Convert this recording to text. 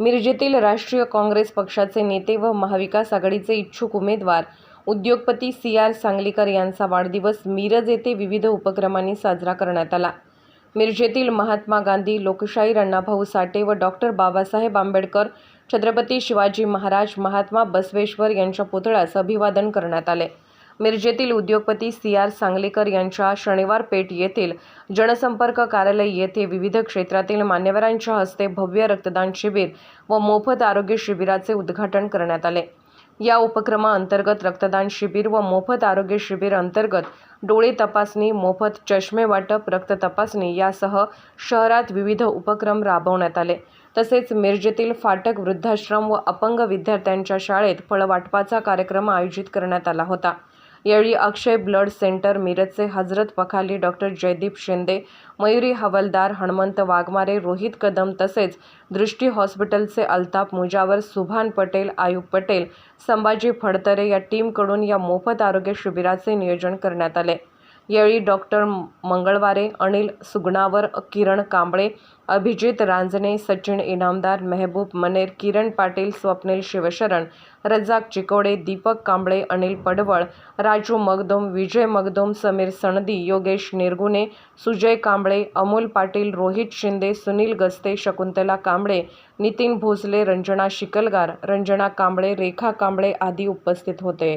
मिरजेतील राष्ट्रीय काँग्रेस पक्षाचे नेते व महाविकास आघाडीचे इच्छुक उमेदवार उद्योगपती सी आर सांगलीकर यांचा वाढदिवस मिरज येथे विविध उपक्रमांनी साजरा करण्यात आला. मिरजेतील महात्मा गांधी लोकशाहीर अण्णाभाऊ साठे व डॉक्टर बाबासाहेब आंबेडकर छत्रपती शिवाजी महाराज महात्मा बसवेश्वर यांच्या पुतळ्यास अभिवादन करण्यात आले. मिरजेतील उद्योगपती सी आर सांगलीकर यांच्या शनिवार पेठ येथील जनसंपर्क कार्यालय येथे विविध क्षेत्रातील मान्यवरांच्या हस्ते भव्य रक्तदान शिबिर व मोफत आरोग्य शिबिराचे उद्घाटन करण्यात आले. या उपक्रमाअंतर्गत रक्तदान शिबिर व मोफत आरोग्य शिबिर अंतर्गत डोळे तपासणी मोफत चष्मे वाटप रक्त तपासणी यासह शहरात विविध उपक्रम राबवण्यात आले. तसेच मिरजेतील फाटक वृद्धाश्रम व अपंग विद्यार्थ्यांच्या शाळेत फळवाटपाचा कार्यक्रम आयोजित करण्यात आला होता. यावेळी अक्षय ब्लड सेंटर मिरजचे हजरत पखाली डॉक्टर जयदीप शिंदे मयुरी हवलदार हणमंत वाघमारे रोहित कदम तसेच दृष्टी हॉस्पिटलचे अल्ताफ मुजावर सुभान पटेल आयुब पटेल संभाजी फडतरे या टीमकडून या मोफत आरोग्य शिबिराचे नियोजन करण्यात आले. यावेळी डॉक्टर मंगळवारे अनिल सुगणावर किरण कांबळे अभिजित रांजणे सचिन इनामदार मेहबूब मनेर किरण पाटील स्वप्नील शिवशरण रजाक चिकोडे दीपक कांबळे अनिल पडवळ राजू मगदोम विजय मगदोम समीर सणदी योगेश निरगुणे सुजय कांबळे अमोल पाटील रोहित शिंदे सुनील गस्ते शकुंतला कांबळे नितीन भोसले रंजना शिकलगार रंजना कांबळे रेखा कांबळे आदी उपस्थित होते.